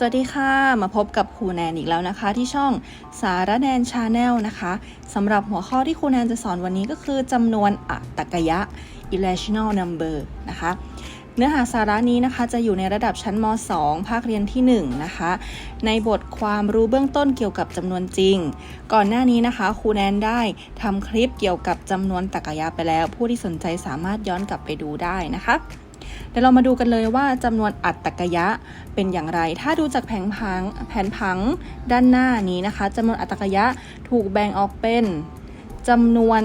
สวัสดีค่ะ มาพบกับครูแนนอีกแล้วนะคะ ที่ช่องสารแนนชาแนลนะคะสำหรับหัวข้อที่ครูแนนจะสอนวันนี้ก็คือจำนวนอัตกยะ irrational number นะคะ เนื้อหาสาระนี้นะคะจะอยู่ในระดับชั้นม 2 ภาคเรียนที่ 1 นะคะ ในบทความรู้เบื้องต้นเกี่ยวกับจำนวนจริง ก่อนหน้านี้นะคะครูแนนได้ทำคลิปเกี่ยวกับจำนวนตรรกะยะไปแล้ว ผู้ที่สนใจสามารถย้อนกลับไปดูได้นะคะ เดี๋ยวเรามาดูกันเลยว่าจำนวนอัตตกยะเป็นอย่างไร ถ้าดูจากแผงผังแผนผังด้านหน้านี้นะคะจำนวนอัตตกยะถูกแบ่งออกเป็นจำนวน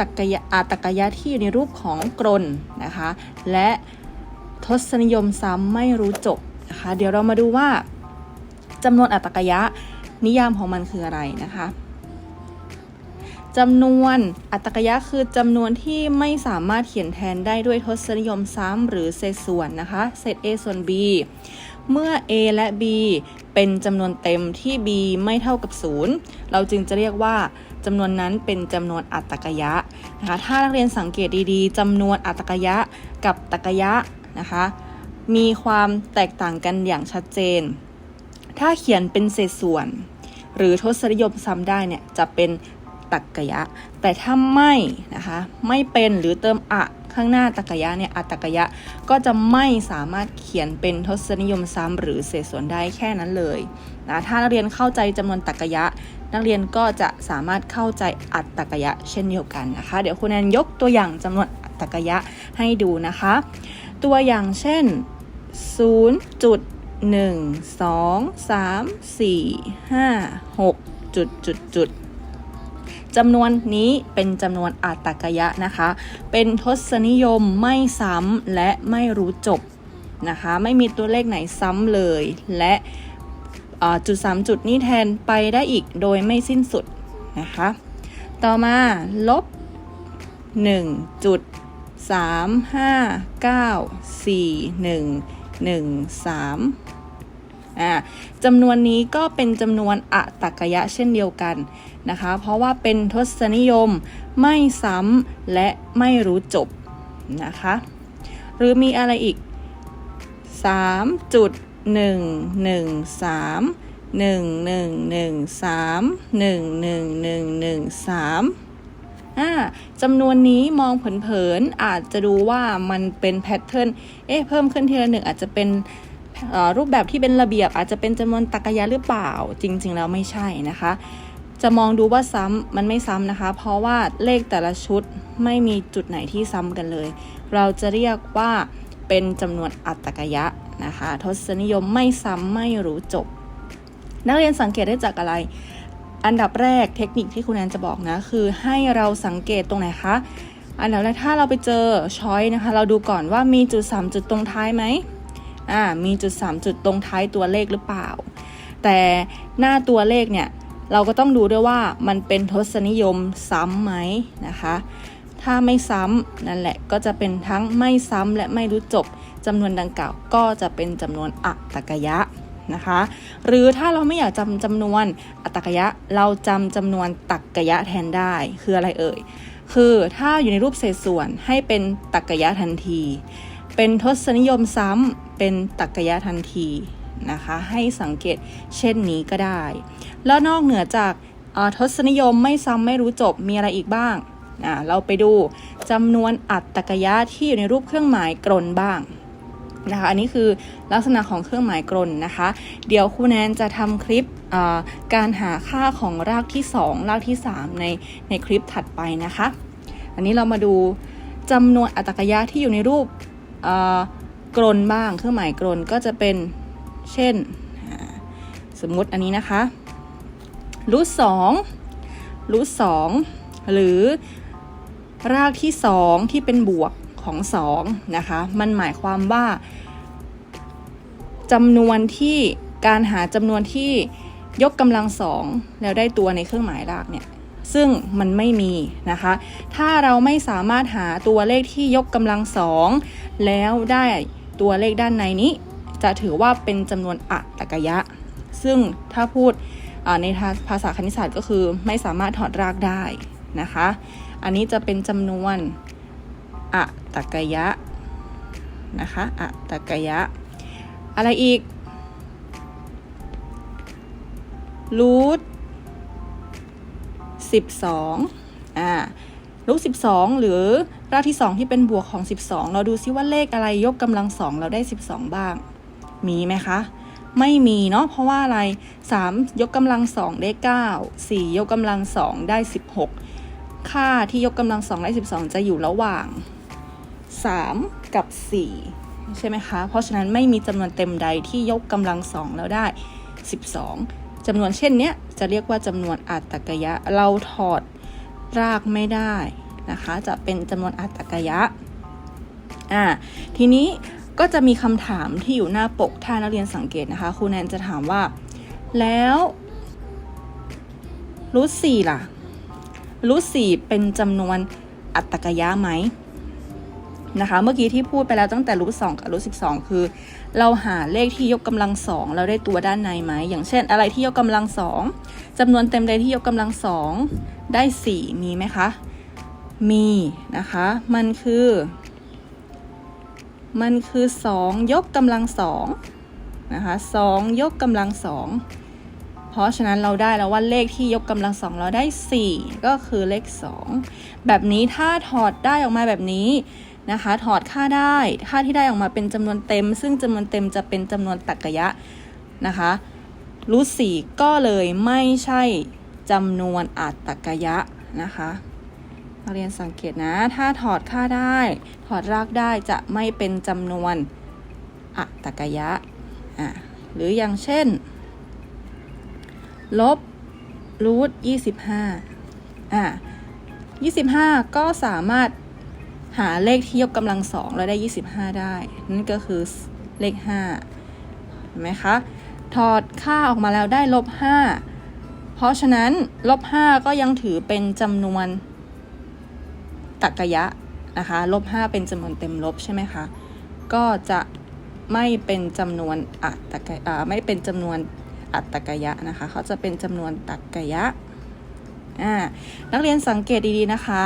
ตรรกยะอัตตกยะที่อยู่ในรูปของกรนนะคะ และทศนิยมซ้ำไม่รู้จบนะคะ เดี๋ยวเรามาดูว่าจำนวนอัตตกยะนิยามของมันคืออะไรนะคะ จำนวนอัตตกยะคือจำนวนที่ไม่สามารถเขียนแทนได้ด้วยทศนิยมซ้ำหรือเศษส่วนนะคะ เศษ a ส่วน b เมื่อ a และ b เป็นจำนวนเต็มที่ b ไม่เท่ากับ 0 เราจึงจะเรียกว่าจำนวนนั้นเป็นจำนวนอัตตกยะนะคะ ถ้านักเรียนสังเกตดีๆจำนวนอัตตกยะกับตรรกยะนะคะ มีความแตกต่างกันอย่างชัดเจน ถ้าเขียนเป็นเศษส่วน หรือทศนิยมซ้ำได้เนี่ยจะเป็น ตักกยะ แต่ถ้าไม่นะคะ ไม่เป็นหรือเติมอะข้างหน้าตักกยะเนี่ยอัตตกะยะก็จะไม่สามารถเขียนเป็นทศนิยมซ้ำหรือเศษส่วนได้แค่นั้นเลยนะถ้านักเรียนเข้าใจจำนวนตักกยะ นักเรียนก็จะสามารถเข้าใจอัตตกะยะเช่นเดียวกันนะคะ เดี๋ยวคุณแนนยกตัวอย่างจำนวนอัตกยะให้ดูนะคะ ตัวอย่างเช่น 0 จุด1 2 3 4 5 6 จุดจุดจุด จำนวนนี้เป็นจำนวนอัตตกยะนะคะ เป็นทศนิยมไม่ซ้ำและไม่รู้จบนะคะ ไม่มีตัวเลขไหนซ้ำเลย และจุดสามจุดนี้แทนไปได้อีกโดยไม่สิ้นสุดนะคะ ต่อมาลบ 1 จุด 3 5 9 4 1 1 3 อ่าจำนวนนี้ก็เป็นจำนวนอะตักยะเช่นเดียวกันนะคะ เพราะว่าเป็นทศนิยมไม่ซ้ำและไม่รู้จบนะคะ หรือมีอะไรอีก3จุด1 1 3 1 1 1 3 1 1 1 1 3อ่าจำนวนนี้มองเผินๆอาจจะดูว่ามันเป็นแพทเทิร์น เอ๊ะ เพิ่มขึ้นทีละหนึ่งอาจจะเป็น รูปแบบที่เป็นระเบียบอาจจะเป็นจำนวนตรรกะยะหรือเปล่า จริง ๆ แล้วไม่ใช่นะคะ จะมองดูว่าซ้ำมันไม่ซ้ำนะคะ เพราะว่าเลขแต่ละชุดไม่มีจุดไหนที่ซ้ำกันเลย เราจะเรียกว่าเป็นจำนวนอัตตกยะนะคะ ทศนิยมไม่ซ้ำไม่รู้จบ นักเรียนสังเกตได้จากอะไร อันดับแรกเทคนิคที่คุณแอนจะบอกนะ คือให้เราสังเกตตรงไหนคะอันดับแรกถ้าเราไปเจอช้อยนะคะ เราดูก่อนว่ามีจุด3จุดตรงท้ายไหม อ่ามีจุด 3 จุดตรงท้ายตัวเลขหรือเปล่า แต่หน้าตัวเลขเนี่ยเราก็ต้องดูด้วยว่ามันเป็นทศนิยมซ้ำไหมนะคะ ถ้าไม่ซ้ำนั่นแหละก็จะเป็นทั้งไม่ซ้ำและไม่รู้จบจำนวนดังกล่าวก็จะเป็นจำนวนอัตกยะนะคะ หรือถ้าเราไม่อยากจำจำนวนอัตกยะเราจำจำนวนตักกยะแทนได้คืออะไรเอ่ย คือถ้าอยู่ในรูปเศษส่วนให้เป็นตักกยะทันที เป็นทศนิยมซ้ำ เป็นตักกยะทันทีนะคะ ให้สังเกตเช่นนี้ก็ได้ แล้วนอกเหนือจากทศนิยมไม่ซ้ำไม่รู้จบมีอะไรอีกบ้างเราไปดูจำนวนอัตตกยะที่อยู่ในรูปเครื่องหมายกรนบ้างนะคะ อันนี้คือลักษณะของเครื่องหมายกลนนะคะ เดี๋ยวครูแนนจะทำคลิปการหาค่าของรากที่ 2 รากที่ 3 ในในคลิปถัดไปนะคะ อันนี้เรามาดูจำนวนอัตกยะที่อยู่ในรูป กลนบ้าง เครื่องหมายกลนก็จะเป็นเช่น สมมติอันนี้นะคะรูทสองรูทสองหรือรากที่2ที่เป็นบวกของ2นะคะ มันหมายความว่าจำนวนที่การหาจำนวนที่ยกกำลังสองแล้วได้ตัวในเครื่องหมายรากเนี่ยซึ่งมันไม่มีนะคะ ถ้าเราไม่สามารถหาตัวเลขที่ยกกำลังสองแล้วได้ ตัวเลขด้านในนี้ จะถือว่าเป็นจำนวนอัตกยะ ซึ่งถ้าพูดในภาษาคณิตศาสตร์ก็คือไม่สามารถถอดรากได้นะคะ อันนี้จะเป็นจำนวนอะตกยะนะคะอะตกยะ อะไรอีกรูทสิบสองอ่ารูทสิบสองหรือ รากที่สองที่เป็นบวกของสิบสองเราดูซิว่าเลขอะไรยกกำลังสองเราได้สิบสองบ้าง มีไหมคะ ไม่มีเนาะเพราะว่าอะไร 3 ยกกำลังสองได้ 9 4 ยกกำลังสองได้ 16 ค่าที่ยกกำลังสองได้ 12 จะอยู่ระหว่าง 3 กับ 4 ใช่ไหมคะ เพราะฉะนั้นไม่มีจำนวนเต็มใดที่ยกกำลังสองแล้วได้ 12จำนวนเช่นเนี้ยจะเรียกว่าจำนวนอัตตกยะ เราถอดรากไม่ได้ นะคะ จะเป็นจำนวนอัตตกยะอ่าทีนี้ก็จะมีคำถามที่อยู่หน้าปกถ้านักเรียนสังเกตนะคะครูแนนจะถามว่า แล้วรูทสี่ล่ะรูทสี่เป็นจำนวนอัตตกยะไหมนะคะ เมื่อกี้ที่พูดไปแล้วตั้งแต่รูทสองกับรูทสิบสองคือ เราหาเลขที่ยกกำลังสองเราได้ตัวด้านในไหมอย่างเช่น อะไรที่ยกกำลังสองจำนวนเต็มใดที่ยกกำลังสองได้สี่มีไหมคะ มีนะคะ มันคือ มันคือ 2 ยกกำลังสองนะคะ2ยกกำลังสองเพราะฉะนั้นเราได้แล้วว่าเลขที่ยกกำลังสองเราได้ 4 ก็คือเลข 2 แบบนี้ถ้าถอดได้ออกมาแบบนี้นะคะ ถอดค่าได้ค่าที่ได้ออกมาเป็นจำนวนเต็ม ซึ่งจำนวนเต็มจะเป็นจำนวนตรรกะนะคะรูทสี่ก็เลยไม่ใช่จำนวนอัตตรกะนะคะ นักเรียนสังเกตนะ ถ้าถอดค่าได้ ถอดรากได้จะไม่เป็นจำนวนอัตกยะอะหรืออย่างเช่น ลบรูทยี่สิบห้าอะยี่สิบห้าก็สามารถหาเลขที่ยกกำลังสองแล้วได้ยี่สิบห้าได้ นั่นก็คือเลขห้าเห็นไหมคะ ถอดค่าออกมาแล้วได้ลบห้าเพราะฉะนั้นลบห้าก็ยังถือเป็นจำนวน ตักยะนะคะลบ5เป็นจำนวนเต็มลบใช่ไหมคะก็จะไม่เป็นจำนวนอัตตกะไม่เป็นจำนวนอัตตกยะนะคะเขาจะเป็นจำนวนตักยะนักเรียนสังเกตดีๆนะคะ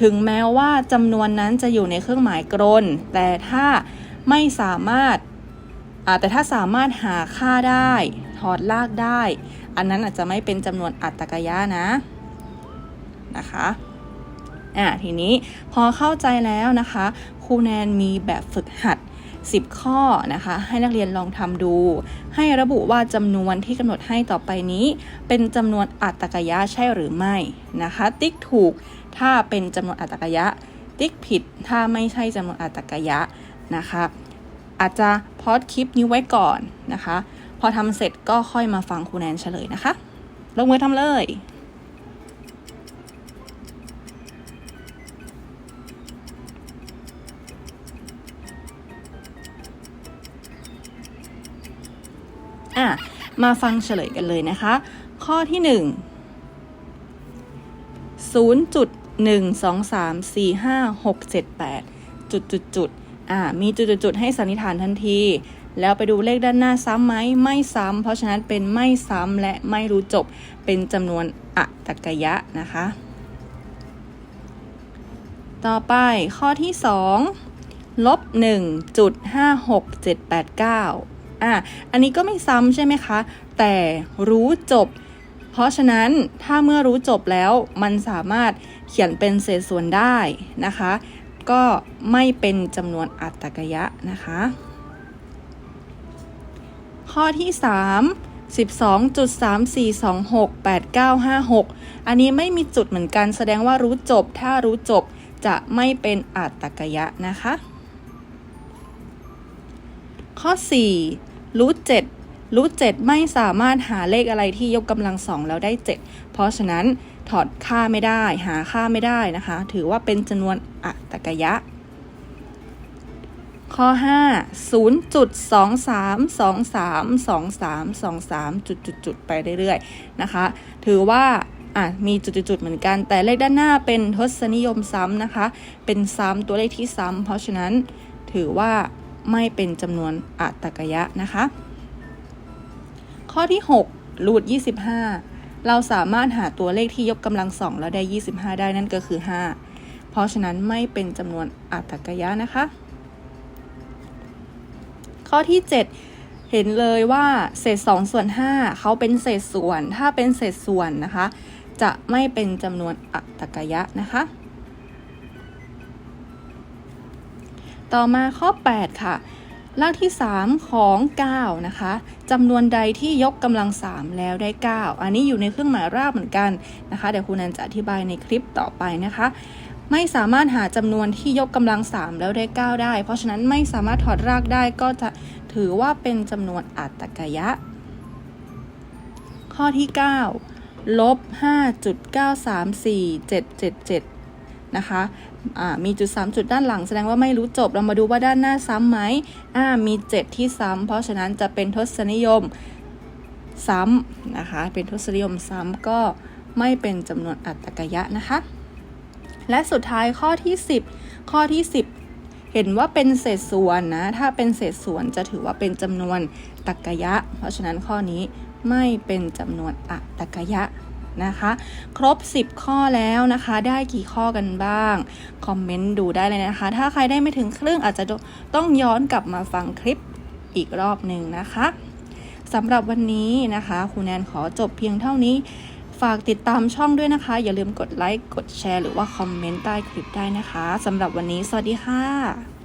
ถึงแม้ว่าจำนวนนั้นจะอยู่ในเครื่องหมายกรนแต่ถ้าไม่สามารถแต่ถ้าสามารถหาค่าได้ถอดลากได้ อันนั้นอาจจะไม่เป็นจำนวนอัตตกยะนะนะคะ อะทีนี้พอเข้าใจแล้วนะคะครูแนนมีแบบฝึกหัด 10 ข้อนะคะ ให้นักเรียนลองทำดู ให้ระบุว่าจำนวนที่กำหนดให้ต่อไปนี้ เป็นจำนวนอัตตกยะใช่หรือไม่นะคะ ติ๊กถูกถ้าเป็นจำนวนอัตตกยะ ติ๊กผิดถ้าไม่ใช่จำนวนอัตตกยะนะคะอาจจะพอดคลิปนี้ไว้ก่อนนะคะ พอทำเสร็จก็ค่อยมาฟังครูแนนเฉลยนะคะ ลงมือทำเลย อะมาฟังเฉลยกันเลยนะคะ ข้อที่ 1 0.1234567จุดจุดจุดอ่ามีจุดจุดจุดให้สันนิษฐานทันที แล้วไปดูเลขด้านหน้าซ้ำไหมไม่ซ้ำเพราะฉะนั้นเป็นไม่ซ้ำและไม่รู้จบเป็นจำนวนอัตกยะนะคะ ต่อไปข้อที่ 2 ลบ1.56789 อะอันนี้ก็ไม่ซ้ำใช่ไหมคะ แต่รู้จบ เพราะฉะนั้นถ้าเมื่อรู้จบแล้วมันสามารถเขียนเป็นเศษส่วนได้นะคะ ก็ไม่เป็นจำนวนอัตตกยะนะคะ ข้อที่ 3 12.34268956 อันนี้ไม่มีจุดเหมือนกันแสดงว่ารู้จบ ถ้ารู้จบจะไม่เป็นอัตตกยะนะคะ ข้อ 4 รูทเจ็ดรูทเจ็ดไม่สามารถหาเลขอะไรที่ยกกำลังสองแล้วได้ 7 เพราะฉะนั้นถอดค่าไม่ได้ หาค่าไม่ได้นะคะ ถือว่าเป็นจำนวนอัตกยะ ข้อ 5 0.23232323จุดจุดจุดไปเรื่อยๆนะคะ ถือว่าอะมีจุดๆเหมือนกัน แต่เลขด้านหน้าเป็นทศนิยมซ้ำนะคะ เป็นซ้ำตัวเลขที่ซ้ำเพราะฉะนั้นถือว่า ไม่เป็นจำนวนอัตกยะนะคะ ข้อที่ 6 รูท25 เราสามารถหาตัวเลขที่ยกกำลังสองแล้วได้ 25 ได้นั่นก็คือ 5 เพราะฉะนั้นไม่เป็นจำนวนอัตตกยะนะคะ ข้อที่ 7เห็นเลยว่าเศษ2ส่วน5เขาเป็นเศษส่วน ถ้าเป็นเศษส่วนนะคะ จะไม่เป็นจำนวนอัตกยะนะคะ ต่อมาข้อ 8 ค่ะรากที่ 3 ของ 9 นะคะจำนวนใดที่ยกกำลัง 3 แล้วได้ 9 อันนี้อยู่ในเครื่องหมายรากเหมือนกันนะคะ เดี๋ยวครูนันจะอธิบายในคลิปต่อไปนะคะ ไม่สามารถหาจำนวนที่ยกกำลัง 3 แล้วได้ 9 ได้ เพราะฉะนั้นไม่สามารถถอดรากได้ก็จะถือว่าเป็นจำนวนอัตกยะ ข้อที่ 9 ลบ 5.934777 นะคะ มีจุด 3 จุดด้านหลัง แสดงว่าไม่รู้จบ เรามาดูว่าด้านหน้าซ้ำไหมมี 7 ที่ซ้ำ เพราะฉะนั้นจะเป็นทศนิยมซ้ำนะคะ เป็นทศนิยมซ้ำก็ไม่เป็นจำนวนอัตกยะนะคะ และสุดท้ายข้อที่ 10 ข้อที่ 10เห็นว่าเป็นเศษส่วนนะ ถ้าเป็นเศษส่วนจะถือว่าเป็นจำนวนตักยะ เพราะฉะนั้นข้อนี้ไม่เป็นจำนวนอัตกยะ นะคะ ครบ 10 ข้อแล้วนะคะ ได้กี่ข้อกันบ้าง คอมเมนต์ดูได้เลยนะคะ ถ้าใครได้ไม่ถึงครึ่งอาจจะต้องย้อนกลับมาฟังคลิปอีกรอบหนึ่งนะคะสำหรับวันนี้นะคะครูแนนขอจบเพียงเท่านี้ ฝากติดตามช่องด้วยนะคะ อย่าลืมกดไลค์ กดแชร์ หรือว่าคอมเมนต์ใต้คลิปได้นะคะสำหรับวันนี้ สวัสดีค่ะ